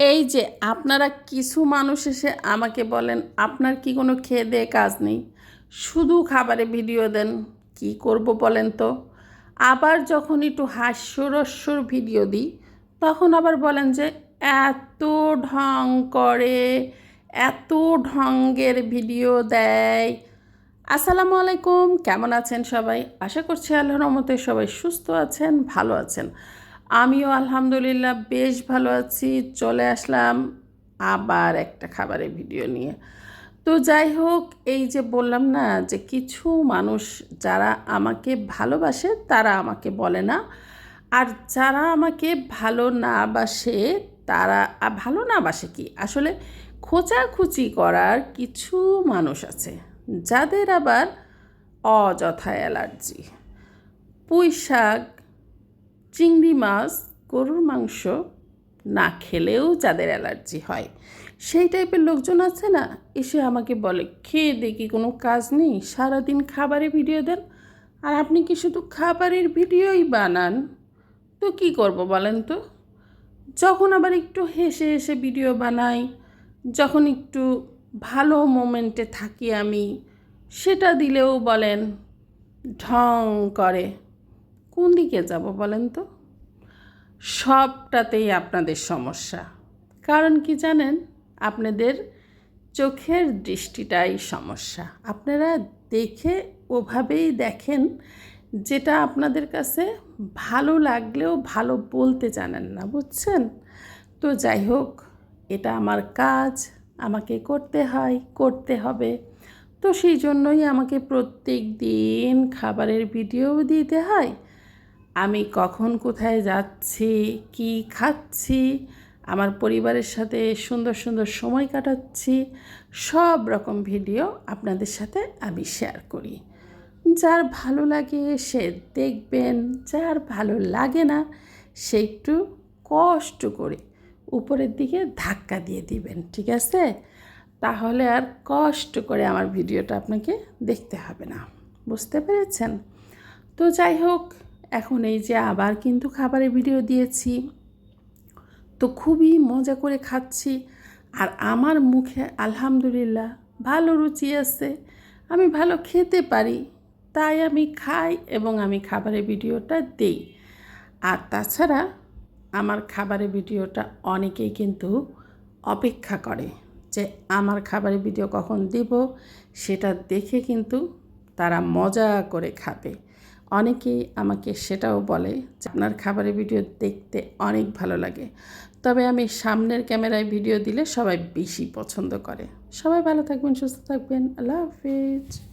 এই যে আপনারা কিছু মানুষ এসে আমাকে বলেন, আপনার কি কোনো খেয়ে দেয়ে কাজ নেই? শুধু খাবারে ভিডিও দেন, কি করব বলেন তো? আবার যখন একটু হাস্যরস্যর ভিডিও দিই, তখন আবার বলেন যে, এত ঢং করে, এত ঢঙ্গের ভিডিও দেয়। আসসালামু আলাইকুম, কেমন আছেন সবাই? আশা করছি আল্লাহর রহমতে সবাই সুস্থ আছেন, ভালো আছেন। আমিও আলহামদুলিল্লাহ বেশ ভালো আছি। চলে আসলাম আবার একটা খাবারের ভিডিও নিয়ে। তো যাই হোক, এই যে বললাম না যে কিছু মানুষ যারা আমাকে ভালোবাসে, তারা আমাকে বলে না। আর যারা আমাকে ভালো না বাসে, তারা ভালো না বাসে কি? আসলে খোঁচাখুচি করার কিছু মানুষ আছে, যাদের আবার অযথা অ্যালার্জি। পুঁই শাক চিংড়ি মাছ, গরুর মাংস না খেলেও যাদের অ্যালার্জি হয়। সেই টাইপের লোকজন আছে না? এসে আমাকে বলে, খেয়ে দেখি কোনো কাজ নেই, সারাদিন খাবারের ভিডিও দেন। আর আপনি কি শুধু খাবারের ভিডিওই বানান? তো কি করব বলেন তো? যখন আবার একটু হেসে হেসে ভিডিও বানাই, যখন একটু ভালো মোমেন্টে থাকি আমি, সেটা দিলেও বলেন, ঢং করে। কোন দিকে যাব বলেন তো? সবটাতেই আপনাদের সমস্যা। কারণ কি জানেন? আপনাদের চোখের দৃষ্টিটাই সমস্যা। আপনারা দেখে ওভাবেই দেখেন যেটা আপনাদের কাছে ভালো লাগলেও ভালো বলতে জানেন না, বুঝছেন? তো যাই হোক, এটা আমার কাজ, আমাকে করতে হয়, করতে হবে। তো সেই জন্যই আমাকে প্রত্যেক দিন খাবারের ভিডিও দিতে হয়। আমি কখন কোথায় যাচ্ছি, কি খাচ্ছি, আমার পরিবারের সাথে সুন্দর সুন্দর সময় কাটাচ্ছি, সব রকম ভিডিও আপনাদের সাথে আমি শেয়ার করি। যার ভালো লাগে সে দেখবেন, যার ভালো লাগে না সে একটু কষ্ট করে উপরের দিকে ধাক্কা দিয়ে দিবেন, ঠিক আছে? তাহলে আর কষ্ট করে আমার ভিডিওটা আপনাকে দেখতে হবে না, বুঝতে পেরেছেন? তো যাই হোক এখন এই যে আবার কিন্তু খাবারের ভিডিও দিয়েছি। তো খুবই মজা করে খাচ্ছি। আর আমার মুখে আলহামদুলিল্লাহ ভালো রুচি আছে। আমি ভালো খেতে পারি। তাই আমি খাই এবং আমি খাবারের ভিডিওটা দিই। আর তাছাড়া আমার খাবারের ভিডিওটা অনেকেই কিন্তু অপেক্ষা করে যে আমার খাবারের ভিডিও কখন দিব? সেটা দেখে কিন্তু তারা মজা করে খাবে। অনেকেই আমাকে সেটাও বলে যে আপনার খাবারের ভিডিও দেখতে অনেক ভালো লাগে। তবে আমি সামনের ক্যামেরায় ভিডিও দিলে সবাই বেশি পছন্দ করে। সবাই ভালো থাকবেন, সুস্থ থাকবেন। আল্লাহ হাফিজ।